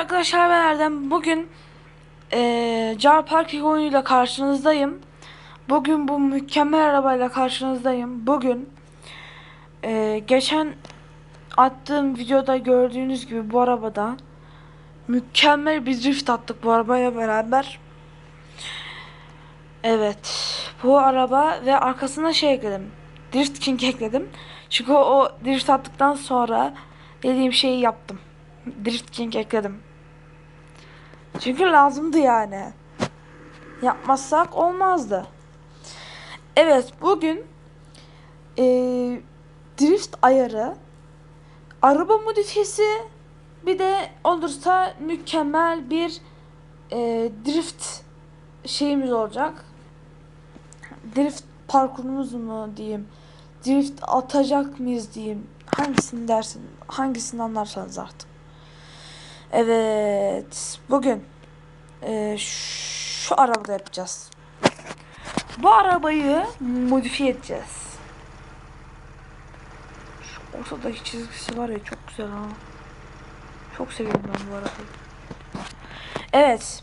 arkadaşlar ben Erdem. Bugün eee Car Parking oyunuyla karşınızdayım. Bugün bu mükemmel arabayla karşınızdayım. Bugün eee, geçen attığım videoda gördüğünüz gibi bu arabada mükemmel bir drift attık bu arabayla beraber. Evet. Bu araba ve arkasına şey ekledim. Drift King ekledim. Çünkü o drift attıktan sonra dediğim şeyi yaptım. Drift King ekledim. Çünkü lazımdı yani. Yapmazsak olmazdı. Evet bugün eee, drift ayarı, araba modifiyesi bir de olursa mükemmel bir eee, drift şeyimiz olacak. Drift parkurumuz mu diyeyim. Drift atacak mıyız diyeyim. Hangisini dersin? Hangisini anlarsanız artık. Evet. Bugün eee, şu arabada yapacağız. Bu arabayı modifiye edeceğiz. Şu ortadaki çizgisi var ya çok güzel ha. Çok seviyorum ben bu arabayı. Evet.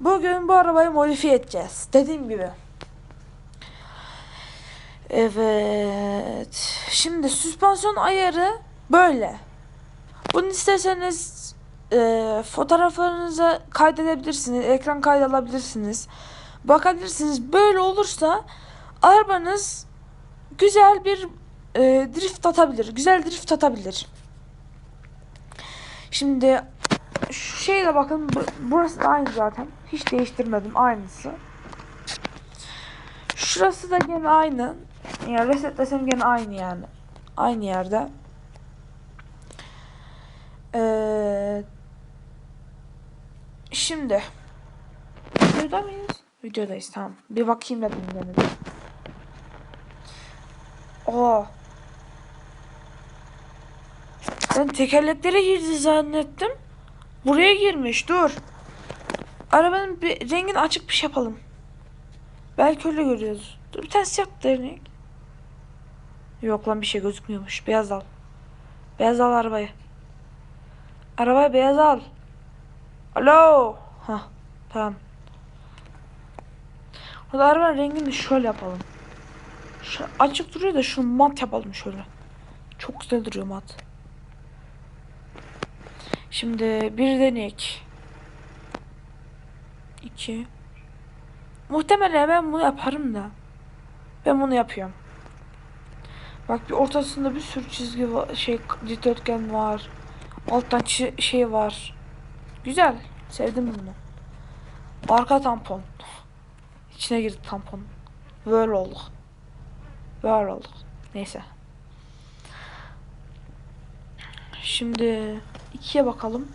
Bugün bu arabayı modifiye edeceğiz. Dediğim gibi. Evet. Şimdi süspansiyon ayarı böyle. Bunu isterseniz e, fotoğraflarınıza kaydedebilirsiniz. Ekran kaydı alabilirsiniz. Bakabilirsiniz. Böyle olursa arabanız güzel bir e, drift atabilir. Güzel drift atabilir. Şimdi şu şeyle bakın. bu- Burası da aynı zaten. Hiç değiştirmedim. Aynısı. Şurası da gene aynı. Yani resetlesem gene aynı yani. Aynı yerde. Ee, şimdi videoda mıyız? Videodayız tamam. Bir bakayım dedim gene de. Aa. Ben tekerleklere girdi zannettim. Buraya girmiş. Dur. Arabanın bir rengini açık bir şey yapalım. Belki öyle görüyoruz. Dur bir tane siyah renk. Yok lan bir şey gözükmüyormuş. Beyaz al. Beyaz al arabayı. Arabayı beyaz al. Alo. Ha tamam. O da arabanın rengini şöyle yapalım. Şu açık duruyor da şunu mat yapalım şöyle. Çok güzel duruyor mat. Şimdi bir denek. İki. Muhtemelen ben bunu yaparım da. Ben bunu yapıyorum. Bak bir ortasında bir sürü çizgi var, şey dikdörtgen var. Alttan şey var. Güzel. Sevdim bunu. Arka tampon. İçine girdi tampon. Böyle olduk. Böyle olduk. Neyse. Şimdi ikiye bakalım.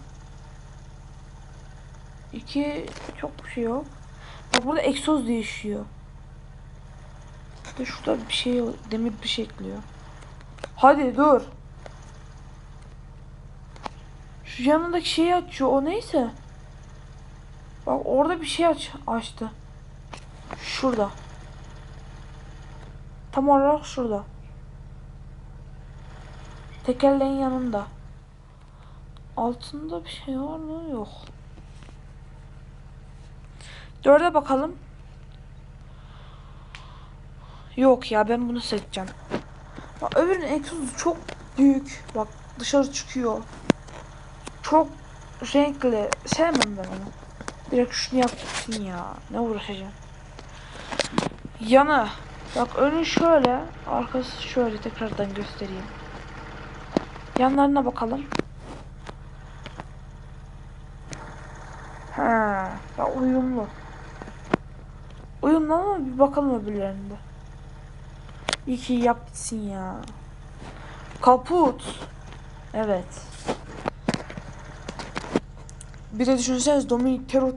İki çok bir şey yok. Bak burada egzoz değişiyor. Bir de şurada bir şey demir bir şey ekliyor. Hadi dur. Şu yanındaki şeyi açıyor. O neyse. Bak orada bir şey aç açtı. Şurada. Tam olarak şurada. Tekerleğin yanında. Altında bir şey var mı? Yok. Dörde bakalım. Yok ya ben bunu seçeceğim. Bak öbürünün egzozu çok büyük. Bak dışarı çıkıyor. Çok renkli. Sevmem ben onu. Direkt şunu yapsın ya. Ne uğraşacağım. Yana. Bak önü şöyle. Arkası şöyle tekrardan göstereyim. Yanlarına bakalım. Ha, ya uyumlu. Uyumlu ama bir bakalım öbürlerinde. İyi ki yap ya. Kaput. Evet. Bir de düşünseniz Dominic Tero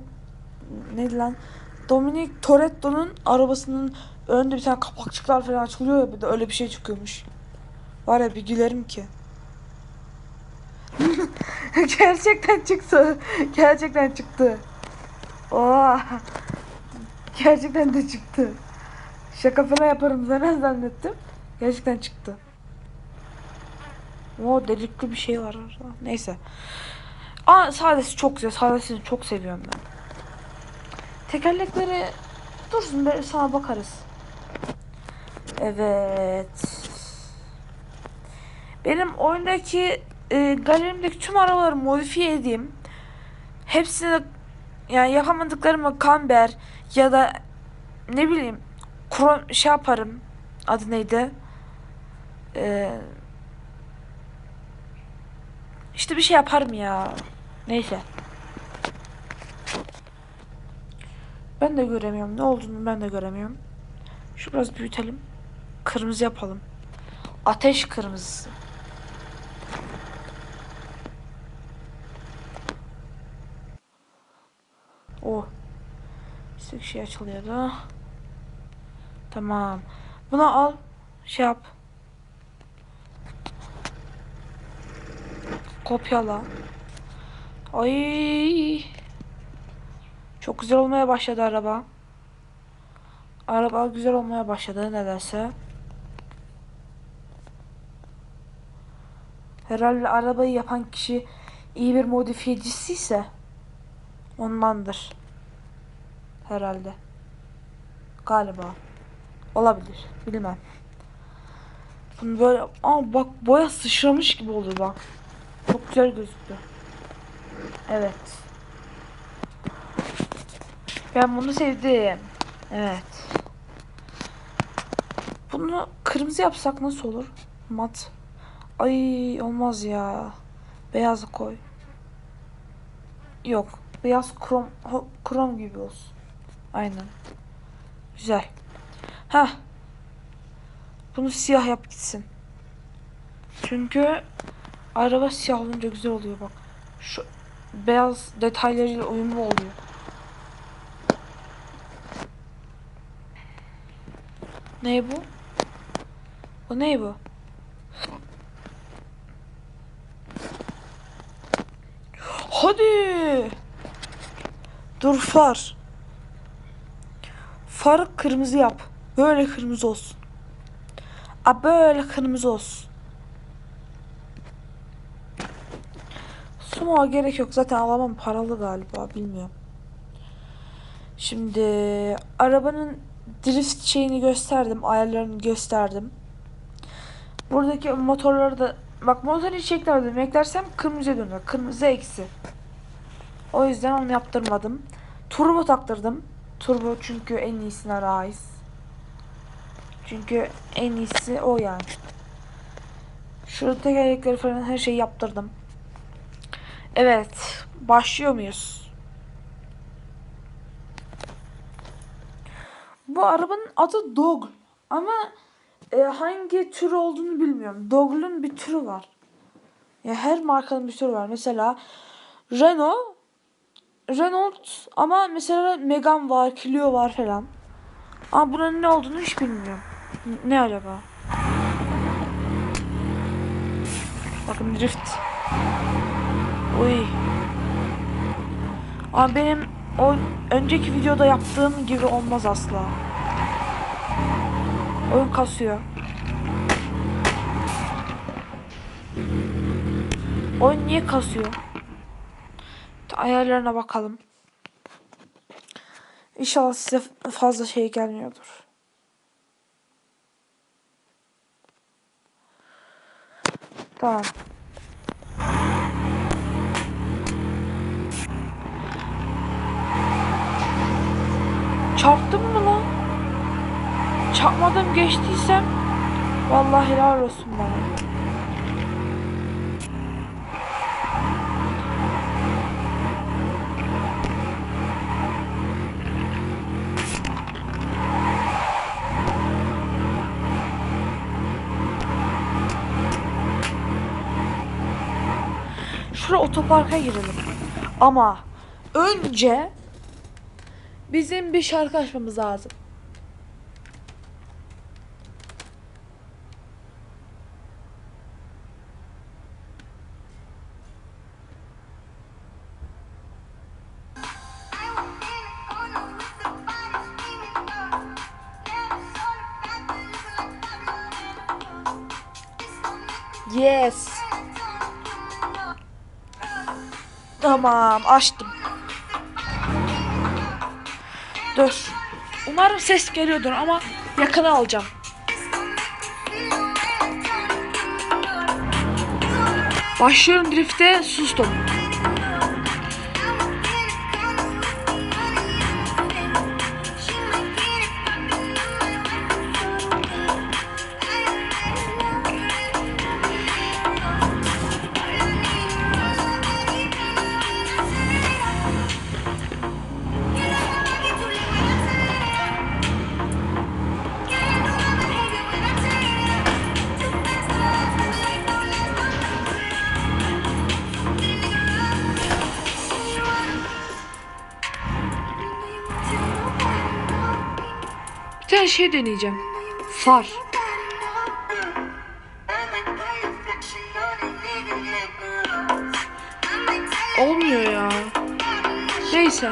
neydi lan? Dominic Toretto'nun arabasının önünde bir tane kapakçıklar falan açılıyor ya bir de öyle bir şey çıkıyormuş. Var ya bir gülerim ki. Gerçekten çıktı. Gerçekten çıktı. Oha. Gerçekten de çıktı. Şaka falan yaparım falan zannettim. Gerçekten çıktı. O delikli bir şey var orada. Neyse. Aa sadesi çok güzel. Sadesini çok seviyorum ben. Tekerlekleri dursun böyle sana bakarız. Evet. Benim oyundaki e, galerimdeki tüm arabaları modifiye edeyim. Hepsini yani yapamadıklarımı kamber ya da ne bileyim krom şey yaparım. Adı neydi? Ee, işte bir şey yaparım ya. Neyse. Ben de göremiyorum. Ne olduğunu ben de göremiyorum. Şu biraz büyütelim. Kırmızı yapalım. Ateş kırmızısı. Oh. İstek şey açılıyordu. Tamam. Bunu al. Şey yap. Kopyala. Ay. Çok güzel olmaya başladı araba. Araba güzel olmaya başladı nedense. Herhalde arabayı yapan kişi iyi bir modifiyecisi ise ondandır. Herhalde. Galiba. Olabilir. Bilmem. Bunu böyle aa bak boya sıçramış gibi oldu bak. Çok güzel gözüktü. Evet. Ben bunu sevdim. Evet. Bunu kırmızı yapsak nasıl olur? Mat. Ay olmaz ya. Beyaz koy. Yok. Beyaz krom krom gibi olsun. Aynen. Güzel. Ha. Bunu siyah yap gitsin. Çünkü araba siyah olunca güzel oluyor bak. Şu beyaz detaylarıyla uyumlu oluyor. Ne bu? Bu ne bu? Hadi. Dur far. Farı kırmızı yap. Böyle kırmızı olsun. A böyle kırmızı olsun. Sumo gerek yok. Zaten alamam paralı galiba. Bilmiyorum. Şimdi arabanın drift şeyini gösterdim. Ayarlarını gösterdim. Buradaki motorları da bak motor hiç eklemedim. Eklersem kırmızıya döner. Kırmızı eksi. O yüzden onu yaptırmadım. Turbo taktırdım. Turbo çünkü en iyisine rais. Çünkü en iyisi o yani. Şurada tekerlekleri falan her şeyi yaptırdım. Evet. Başlıyor muyuz? Bu arabanın adı Dog. Ama e, hangi tür olduğunu bilmiyorum. Dog'un bir türü var. Ya her markanın bir türü var. Mesela Renault Renault ama mesela Megane var, Clio var falan. Ama bunun ne olduğunu hiç bilmiyorum. Ne acaba? Bakın drift. Uy. Ama benim o önceki videoda yaptığım gibi olmaz asla. Oyun kasıyor. Oyun niye kasıyor? Ayarlarına bakalım. İnşallah size fazla şey gelmiyordur. Tamam. Çarptım mı lan? Çarpmadım geçtiysem vallahi helal olsun bana. Şuraya otoparka girelim. Ama önce bizim bir şarkı açmamız lazım. Yes. Tamam açtım. Dur. Umarım ses geliyordur ama yakına alacağım. Başlıyorum drifte sustum. Şey deneyeceğim. Far. Olmuyor ya. Neyse.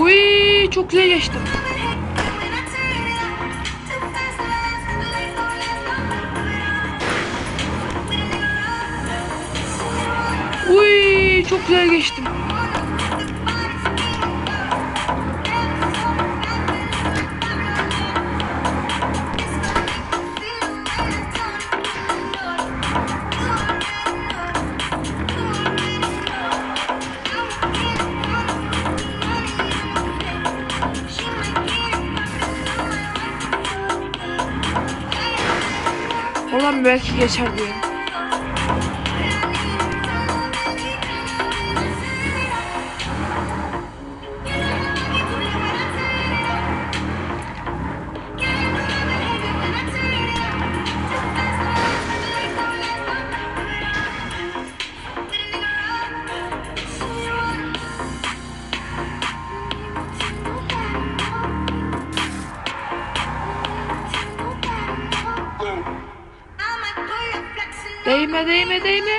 Uy çok güzel geçtim. Güzel geçtim. Ulan belki geçer diye. Değme değme değme.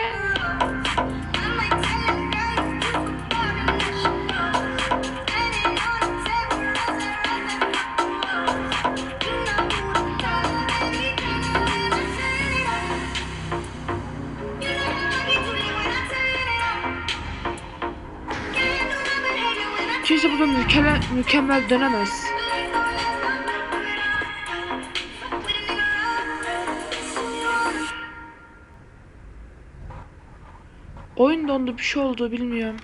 Kimse burada mükemmel, mükemmel dönemez. Oyun dondu bir şey oldu bilmiyorum.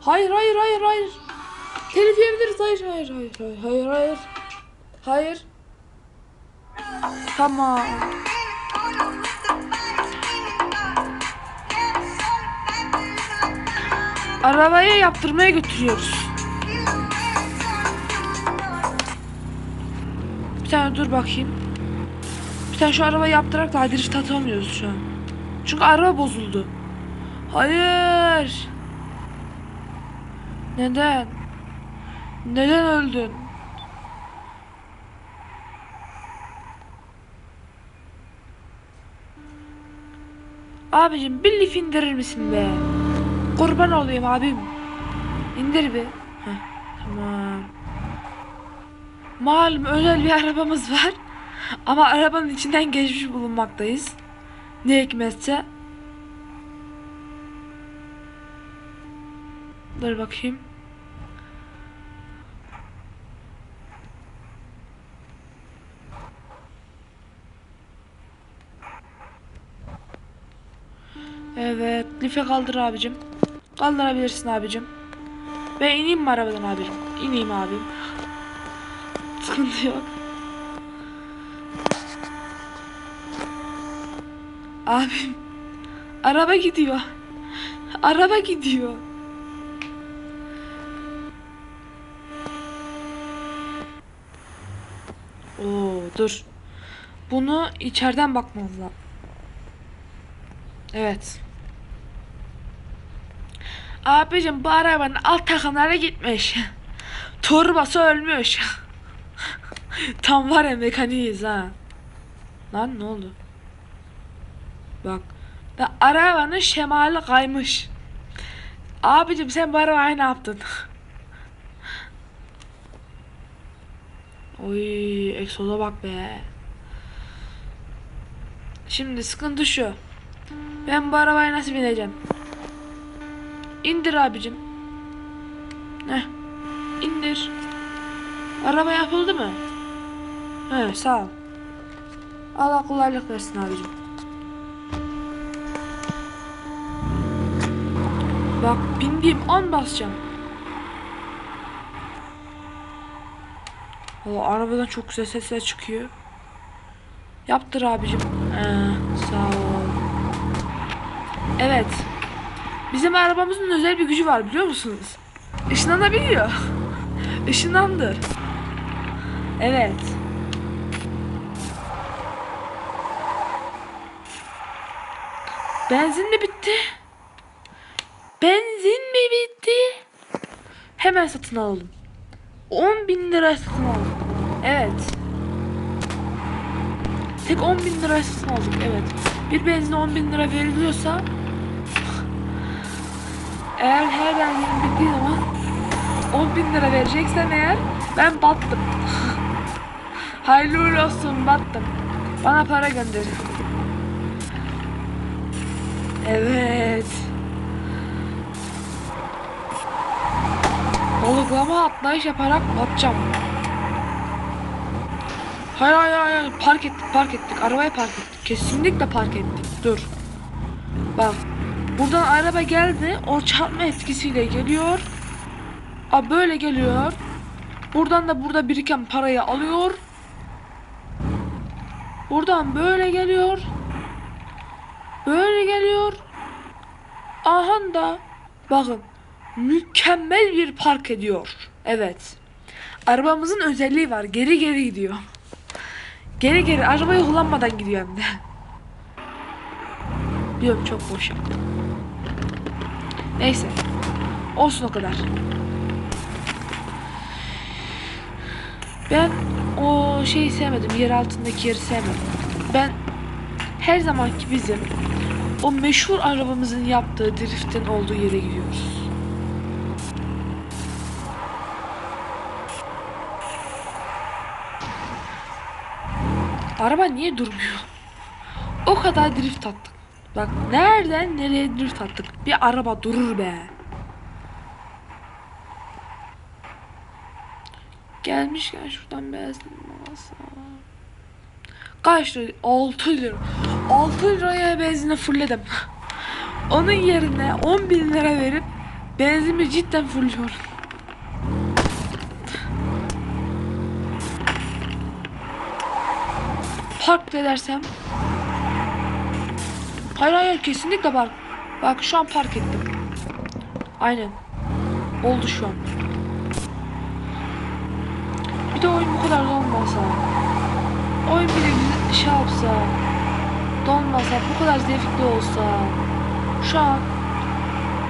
Hayır hayır hayır hayır. Telif yiyebiliriz. Hayır hayır hayır hayır hayır hayır. Hayır. Tamam. Arabayı yaptırmaya götürüyoruz. Bir tane dur bakayım. Bir tane şu arabayı yaptırarak da drift atamıyoruz şu an. Çünkü araba bozuldu. Hayır. Neden? Neden öldün? Abicim bir lif indirir misin be? Kurban olayım abim. İndir bir. Heh, tamam. Malum özel bir arabamız var. Ama arabanın içinden geçmiş bulunmaktayız. Ne hikmetse. Dur bakayım. Evet, life kaldır abicim. Kaldırabilirsin abicim. Ben ineyim mi arabadan abicim? İneyim abim. Sıkıntı yok. Abim. Araba gidiyor. Araba gidiyor. Oo dur. Bunu içeriden lazım. Evet. Abicim bu arabanın alt takımları gitmiş. Turbası ölmüş. Tam var ya mekaniğiz ha. Lan ne oldu? Bak. Da arabanın şemali kaymış. Abicim sen bu arabayı ne yaptın? Oy egzoza bak be. Şimdi sıkıntı şu. Ben bu arabaya nasıl bineceğim? İndir abicim. Heh. İndir. Araba yapıldı mı? He sağ ol. Allah kolaylık versin abicim. Bak bindiğim an basacağım. Valla arabadan çok güzel sesler çıkıyor. Yaptır abicim. Ee, sağ ol. Evet. Bizim arabamızın özel bir gücü var biliyor musunuz? Işınlanabiliyor. Işınlandı. Evet. Benzin mi bitti? Benzin mi bitti? Hemen satın alalım. 10 bin lira satın aldık. Evet. Tek 10 bin lira satın aldık. Evet. Bir benzine 10 bin lira veriliyorsa eğer her benzin bittiği zaman 10 bin lira vereceksem eğer ben battım. Hayırlı uğurlu olsun battım. Bana para gönder. Evet. Balıklama atlayış yaparak batacağım. Hayır hayır hayır park ettik park ettik. Arabayı park ettik. Kesinlikle park ettik. Dur. Bak. Buradan araba geldi. O çarpma etkisiyle geliyor. Aa, böyle geliyor. Buradan da burada biriken parayı alıyor. Buradan böyle geliyor. Böyle geliyor. Aha da bakın mükemmel bir park ediyor evet arabamızın özelliği var geri geri gidiyor Geri geri arabayı kullanmadan gidiyor hem de. Biliyorum çok boş. Neyse. Olsun o kadar. Ben o şeyi sevmedim. Yer altındaki yeri sevmedim. Ben her zamanki bizim o meşhur arabamızın yaptığı driftin olduğu yere gidiyoruz. Araba niye durmuyor? O kadar drift attık. Bak nereden nereye drift attık? Bir araba durur be. Gelmişken şuradan benzin alsam. Kaç lira? 6 lira. 6 liraya benzine fullledim. Onun yerine 10 bin lira verip benzimi cidden fullüyorum. Park edersem Hayır hayır kesinlikle park. Bak şu an park ettim. Aynen. Oldu şu an. Bir de oyun bu kadar donmasa. Oyun bir şey yapsa. Donmasa bu kadar zevkli olsa. Şu an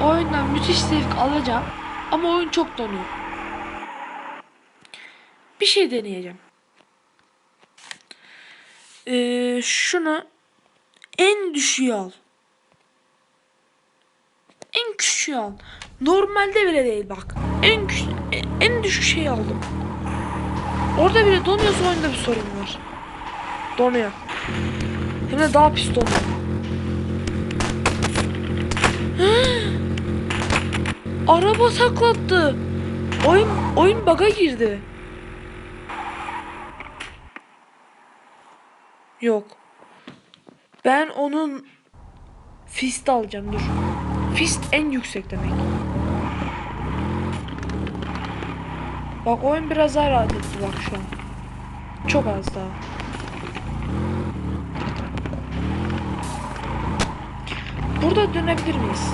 Oyundan müthiş zevk alacağım. Ama oyun çok donuyor. Bir şey deneyeceğim ee, şunu en düşüğü al. En küçüğü al. Normalde bile değil bak. En küç en düşük şeyi aldım. Orada bile donuyorsa oyunda bir sorun var. Donuyor. Hem de daha pis donuyor. Araba saklattı. Oyun oyun baga girdi. Yok. Ben onun fist alacağım dur. Fist en yüksek demek. Bak oyun biraz daha rahat etti bak şu an. Çok az daha. Burada dönebilir miyiz?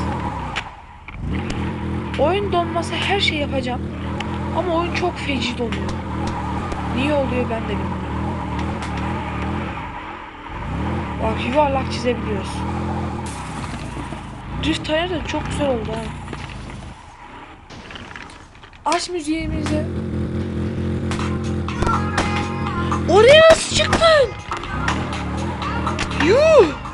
Oyun donmasa her şey yapacağım. Ama oyun çok feci donuyor. Niye oluyor ben de bilmiyorum. Bak yuvarlak çizebiliyoruz. Drift tire de çok güzel oldu ha. Aç müziğimizi. Oraya nasıl çıktın? Yuh!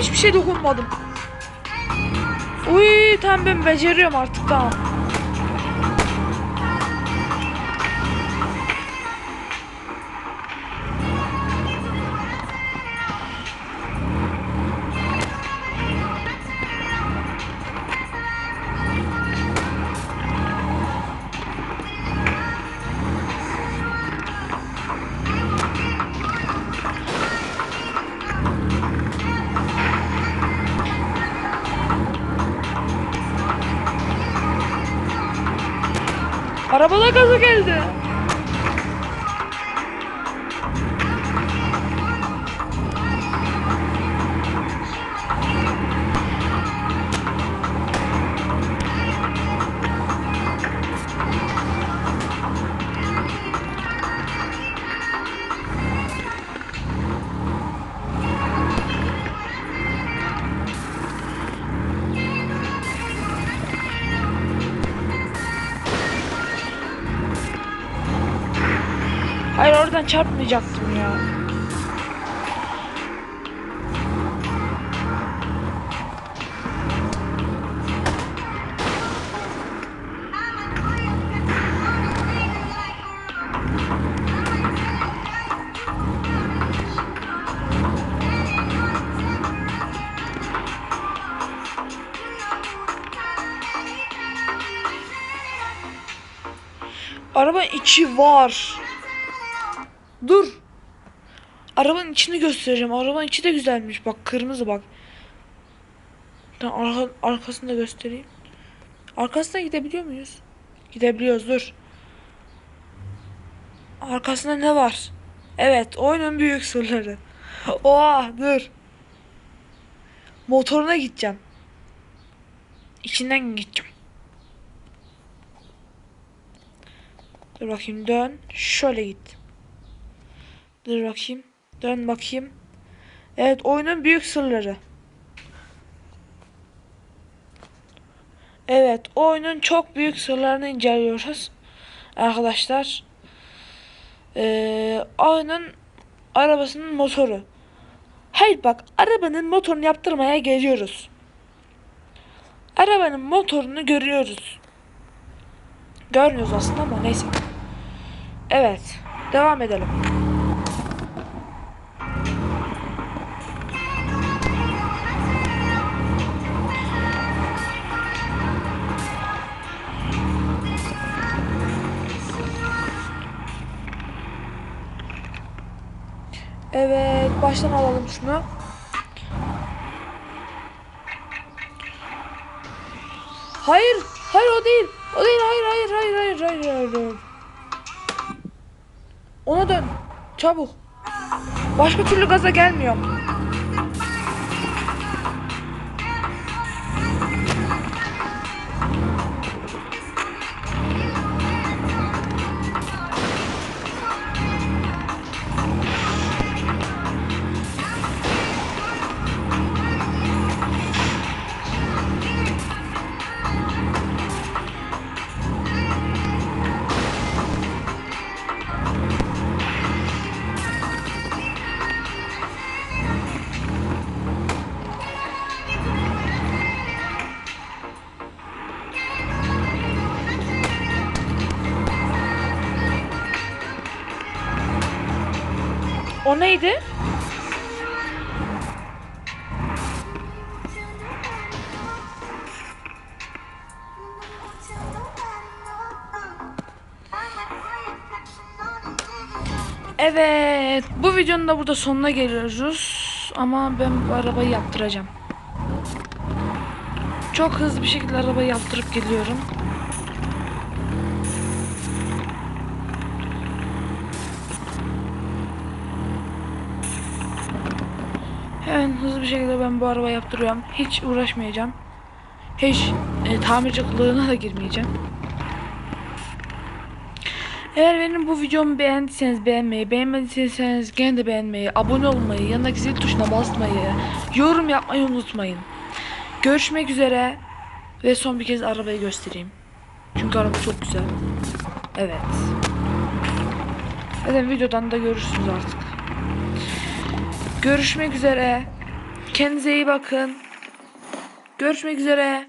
Hiçbir şey dokunmadım. Uy tamam ben beceriyorum artık tamam. Gaza geldi. Oradan çarpmayacaktım ya. Araba içi var. Dur. Arabanın içini göstereceğim. Arabanın içi de güzelmiş. Bak kırmızı bak. Tamam, arka, arkasını da göstereyim. Arkasına gidebiliyor muyuz? Gidebiliyoruz dur. Arkasında ne var? Evet oyunun büyük sırları. Oha dur. Motoruna gideceğim. İçinden gideceğim. Dur bakayım dön. Şöyle git. Dur bakayım. Dön bakayım. Evet oyunun büyük sırları. Evet oyunun çok büyük sırlarını inceliyoruz. Arkadaşlar. Ee, oyunun arabasının motoru. Hayır bak arabanın motorunu yaptırmaya geliyoruz. Arabanın motorunu görüyoruz. Görmüyoruz aslında ama neyse. Evet. Devam edelim. Evet, baştan alalım şunu. Hayır, hayır o değil. O değil, hayır, hayır, hayır, hayır, hayır, hayır, hayır. Ona dön. Çabuk. Başka türlü gaza gelmiyorum. Neydi? Evet, bu videonun da burada sonuna geliyoruz. Ama ben bu arabayı yaptıracağım. Çok hızlı bir şekilde arabayı yaptırıp geliyorum. Hemen hızlı bir şekilde ben bu arabayı yaptırıyorum. Hiç uğraşmayacağım. Hiç e, tamirci kılığına da girmeyeceğim. Eğer benim bu videomu beğendiyseniz beğenmeyi, beğenmediyseniz gene de beğenmeyi, abone olmayı, yanındaki zil tuşuna basmayı, yorum yapmayı unutmayın. Görüşmek üzere ve son bir kez arabayı göstereyim. Çünkü araba çok güzel. Evet. Zaten videodan da görürsünüz artık. Görüşmek üzere. Kendinize iyi bakın. Görüşmek üzere.